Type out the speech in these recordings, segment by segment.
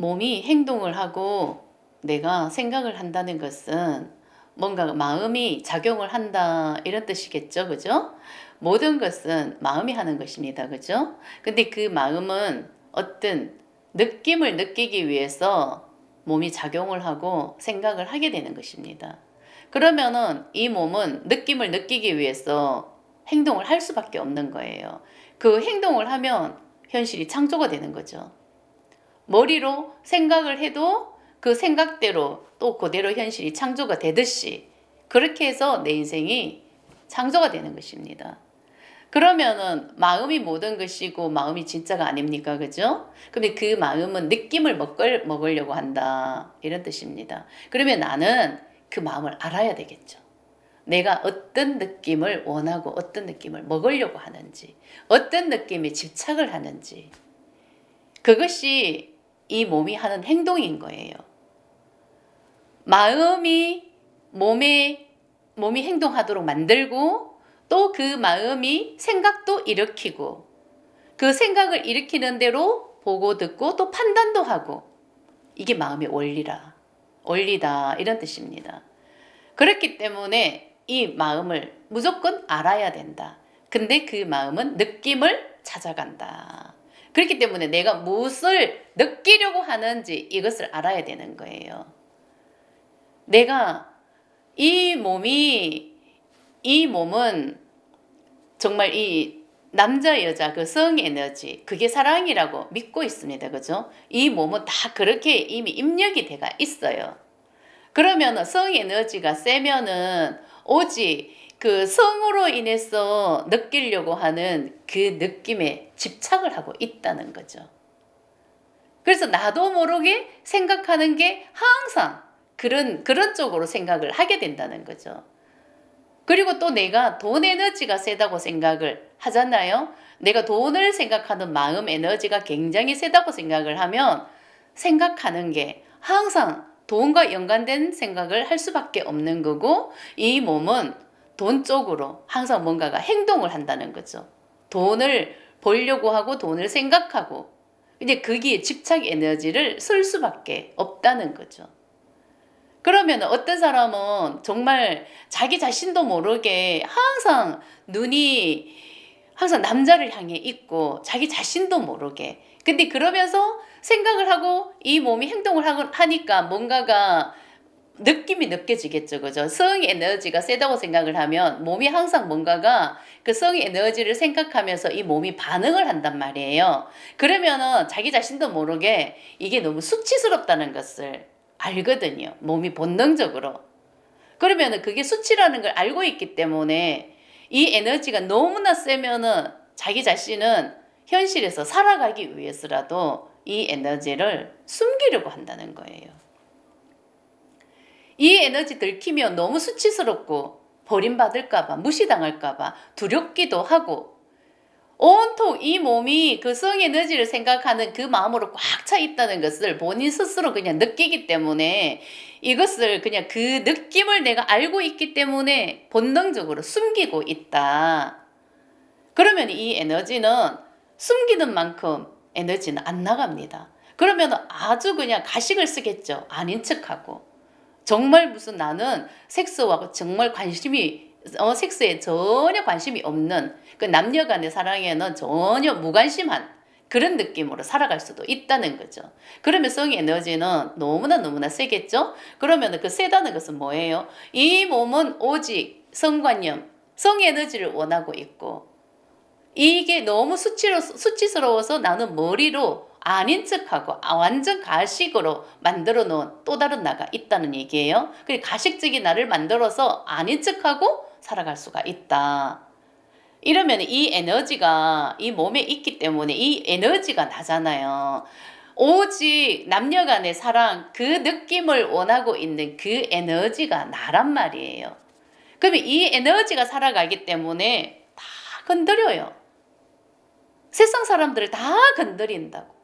몸이 행동을 하고 내가 생각을 한다는 것은 뭔가 마음이 작용을 한다 이런 뜻이겠죠. 그죠? 모든 것은 마음이 하는 것입니다. 그죠? 근데 그 마음은 어떤 느낌을 느끼기 위해서 몸이 작용을 하고 생각을 하게 되는 것입니다. 그러면은 이 몸은 느낌을 느끼기 위해서 행동을 할 수밖에 없는 거예요. 그 행동을 하면 현실이 창조가 되는 거죠. 머리로 생각을 해도 그 생각대로 또 그대로 현실이 창조가 되듯이 그렇게 해서 내 인생이 창조가 되는 것입니다. 그러면은 마음이 모든 것이고 마음이 진짜가 아닙니까? 그죠? 근데 그 마음은 느낌을 먹을, 먹으려고 한다. 이런 뜻입니다. 그러면 나는 그 마음을 알아야 되겠죠. 내가 어떤 느낌을 원하고 어떤 느낌을 먹으려고 하는지, 어떤 느낌에 집착을 하는지, 그것이 이 몸이 하는 행동인 거예요. 마음이 몸에 몸이 행동하도록 만들고 또 그 마음이 생각도 일으키고 그 생각을 일으키는 대로 보고 듣고 또 판단도 하고 이게 마음의 원리라 원리다 이런 뜻입니다. 그렇기 때문에 이 마음을 무조건 알아야 된다. 근데 그 마음은 느낌을 찾아간다. 그렇기 때문에 내가 무엇을 느끼려고 하는지 이것을 알아야 되는 거예요. 내가 이 몸이 이 몸은 정말 이 남자 여자 그 성 에너지 그게 사랑이라고 믿고 있습니다. 그죠? 이 몸은 다 그렇게 이미 입력이 돼가 있어요. 그러면 성 에너지가 세면은 오직 그 성으로 인해서 느끼려고 하는 그 느낌에 집착을 하고 있다는 거죠. 그래서 나도 모르게 생각하는 게 항상 그런 그런 쪽으로 생각을 하게 된다는 거죠. 그리고 또 내가 돈 에너지가 세다고 생각을 하잖아요. 내가 돈을 생각하는 마음 에너지가 굉장히 세다고 생각을 하면 생각하는 게 항상 돈과 연관된 생각을 할 수밖에 없는 거고 이 몸은 돈 쪽으로 항상 뭔가가 행동을 한다는 거죠. 돈을 벌려고 하고 돈을 생각하고 이제 거기에 집착 에너지를 쓸 수밖에 없다는 거죠. 그러면 어떤 사람은 정말 자기 자신도 모르게 항상 눈이 항상 남자를 향해 있고 자기 자신도 모르게 근데 그러면서 생각을 하고 이 몸이 행동을 하니까 뭔가가 느낌이 느껴지겠죠. 그죠? 성 에너지가 세다고 생각을 하면 몸이 항상 뭔가가 그성 에너지를 생각하면서 이 몸이 반응을 한단 말이에요. 그러면은 자기 자신도 모르게 이게 너무 수치스럽다는 것을 알거든요. 몸이 본능적으로. 그러면은 그게 수치라는 걸 알고 있기 때문에 이 에너지가 너무나 세면은 자기 자신은 현실에서 살아가기 위해서라도 이 에너지를 숨기려고 한다는 거예요. 이 에너지 들키면 너무 수치스럽고 버림받을까봐, 무시당할까봐 두렵기도 하고, 온통 이 몸이 그 성 에너지를 생각하는 그 마음으로 꽉 차 있다는 것을 본인 스스로 그냥 느끼기 때문에 이것을 그냥 그 느낌을 내가 알고 있기 때문에 본능적으로 숨기고 있다. 그러면 이 에너지는 숨기는 만큼 에너지는 안 나갑니다. 그러면 아주 그냥 가식을 쓰겠죠. 아닌 척하고. 정말 무슨 나는 섹스와 정말 관심이 어, 섹스에 전혀 관심이 없는 그 남녀 간의 사랑에는 전혀 무관심한 그런 느낌으로 살아갈 수도 있다는 거죠. 그러면 성 에너지는 너무나 너무나 세겠죠? 그러면 그 세다는 것은 뭐예요? 이 몸은 오직 성관념, 성 에너지를 원하고 있고 이게 너무 수치로, 수치스러워서 나는 머리로 아닌 척하고 아, 완전 가식으로 만들어 놓은 또 다른 나가 있다는 얘기예요. 그 가식적인 나를 만들어서 아닌 척하고 살아갈 수가 있다. 이러면 이 에너지가 이 몸에 있기 때문에 이 에너지가 나잖아요. 오직 남녀 간의 사랑, 그 느낌을 원하고 있는 그 에너지가 나란 말이에요. 그러면 이 에너지가 살아가기 때문에 다 건드려요. 세상 사람들을 다 건드린다고.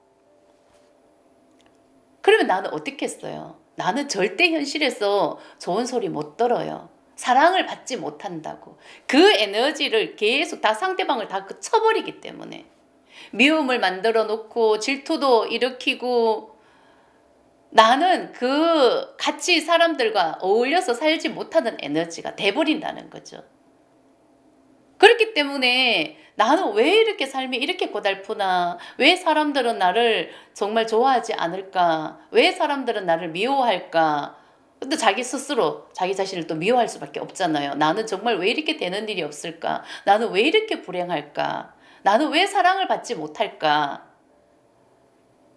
그러면 나는 어떻게 했어요? 나는 절대 현실에서 좋은 소리 못 들어요. 사랑을 받지 못한다고. 그 에너지를 계속 다 상대방을 다 쳐버리기 때문에. 미움을 만들어 놓고 질투도 일으키고 나는 그 같이 사람들과 어울려서 살지 못하는 에너지가 돼버린다는 거죠. 그렇기 때문에 나는 왜 이렇게 삶이 이렇게 고달프나? 왜 사람들은 나를 정말 좋아하지 않을까? 왜 사람들은 나를 미워할까? 근데 자기 스스로 자기 자신을 또 미워할 수밖에 없잖아요. 나는 정말 왜 이렇게 되는 일이 없을까? 나는 왜 이렇게 불행할까? 나는 왜 사랑을 받지 못할까?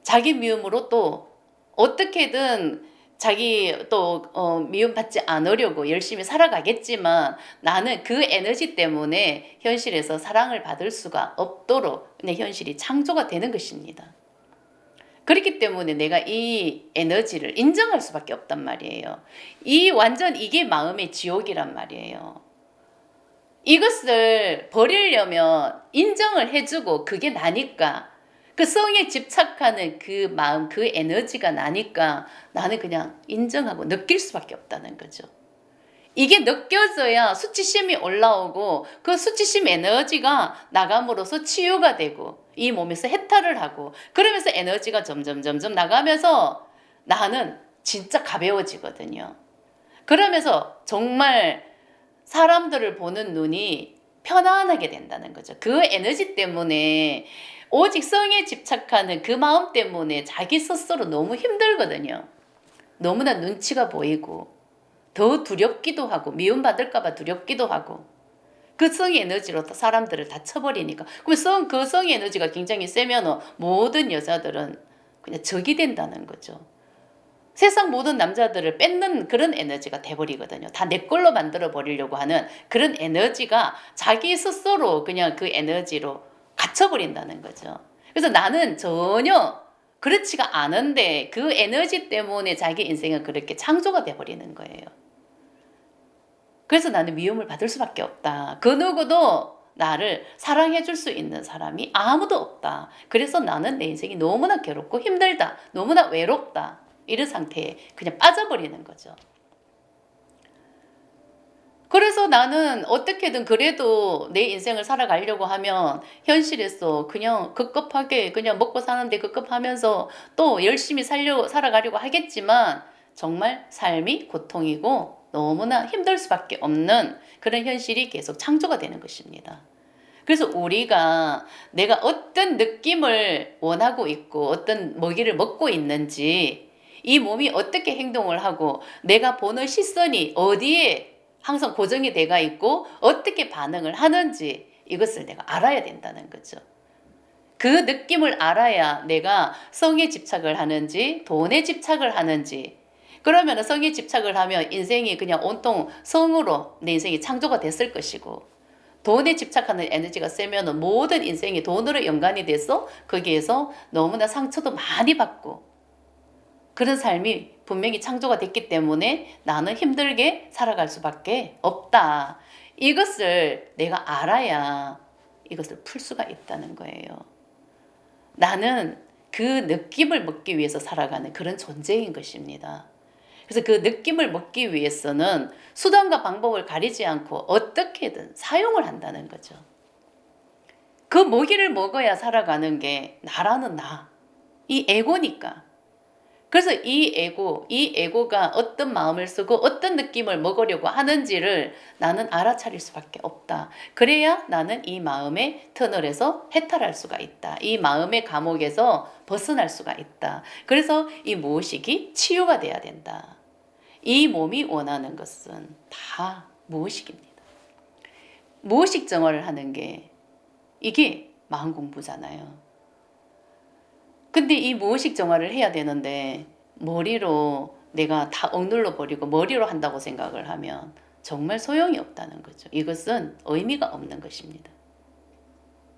자기 미움으로 또 어떻게든 자기 또 어, 미움받지 않으려고 열심히 살아가겠지만 나는 그 에너지 때문에 현실에서 사랑을 받을 수가 없도록 내 현실이 창조가 되는 것입니다. 그렇기 때문에 내가 이 에너지를 인정할 수밖에 없단 말이에요. 이 완전 이게 마음의 지옥이란 말이에요. 이것을 버리려면 인정을 해주고 그게 나니까 그 성에 집착하는 그 마음, 그 에너지가 나니까 나는 그냥 인정하고 느낄 수밖에 없다는 거죠. 이게 느껴져야 수치심이 올라오고 그 수치심 에너지가 나감으로써 치유가 되고 이 몸에서 해탈을 하고 그러면서 에너지가 점점 점점 나가면서 나는 진짜 가벼워지거든요. 그러면서 정말 사람들을 보는 눈이 편안하게 된다는 거죠. 그 에너지 때문에 오직 성에 집착하는 그 마음 때문에 자기 스스로 너무 힘들거든요. 너무나 눈치가 보이고 더 두렵기도 하고 미움받을까봐 두렵기도 하고 그 성의 에너지로 또 사람들을 다 쳐버리니까 그 성, 그 성의 에너지가 굉장히 세면 모든 여자들은 그냥 적이 된다는 거죠. 세상 모든 남자들을 뺏는 그런 에너지가 돼버리거든요. 다 내 걸로 만들어 버리려고 하는 그런 에너지가 자기 스스로 그냥 그 에너지로 갇혀버린다는 거죠. 그래서 나는 전혀 그렇지가 않은데 그 에너지 때문에 자기 인생은 그렇게 창조가 돼버리는 거예요. 그래서 나는 미움을 받을 수밖에 없다. 그 누구도 나를 사랑해 줄 수 있는 사람이 아무도 없다. 그래서 나는 내 인생이 너무나 괴롭고 힘들다. 너무나 외롭다. 이런 상태에 그냥 빠져버리는 거죠. 그래서 나는 어떻게든 그래도 내 인생을 살아가려고 하면 현실에서 그냥 급급하게 그냥 먹고 사는데 급급하면서 또 열심히 살려 살아가려고 하겠지만 정말 삶이 고통이고 너무나 힘들 수밖에 없는 그런 현실이 계속 창조가 되는 것입니다. 그래서 우리가 내가 어떤 느낌을 원하고 있고 어떤 먹이를 먹고 있는지 이 몸이 어떻게 행동을 하고 내가 보는 시선이 어디에 항상 고정이 돼가 있고 어떻게 반응을 하는지 이것을 내가 알아야 된다는 거죠. 그 느낌을 알아야 내가 성에 집착을 하는지 돈에 집착을 하는지 그러면 성에 집착을 하면 인생이 그냥 온통 성으로 내 인생이 창조가 됐을 것이고 돈에 집착하는 에너지가 세면 모든 인생이 돈으로 연관이 돼서 거기에서 너무나 상처도 많이 받고 그런 삶이 분명히 창조가 됐기 때문에 나는 힘들게 살아갈 수밖에 없다. 이것을 내가 알아야 이것을 풀 수가 있다는 거예요. 나는 그 느낌을 먹기 위해서 살아가는 그런 존재인 것입니다. 그래서 그 느낌을 먹기 위해서는 수단과 방법을 가리지 않고 어떻게든 사용을 한다는 거죠. 그 먹이를 먹어야 살아가는 게 나라는 나. 이 에고니까. 그래서 이 에고, 이 에고가 어떤 마음을 쓰고 어떤 느낌을 먹으려고 하는지를 나는 알아차릴 수밖에 없다. 그래야 나는 이 마음의 터널에서 해탈할 수가 있다. 이 마음의 감옥에서 벗어날 수가 있다. 그래서 이 무의식이 치유가 돼야 된다. 이 몸이 원하는 것은 다 무의식입니다. 무의식 정화를 하는 게 이게 마음 공부잖아요. 근데 이 무의식 정화를 해야 되는데 머리로 내가 다 억눌러 버리고 머리로 한다고 생각을 하면 정말 소용이 없다는 거죠. 이것은 의미가 없는 것입니다.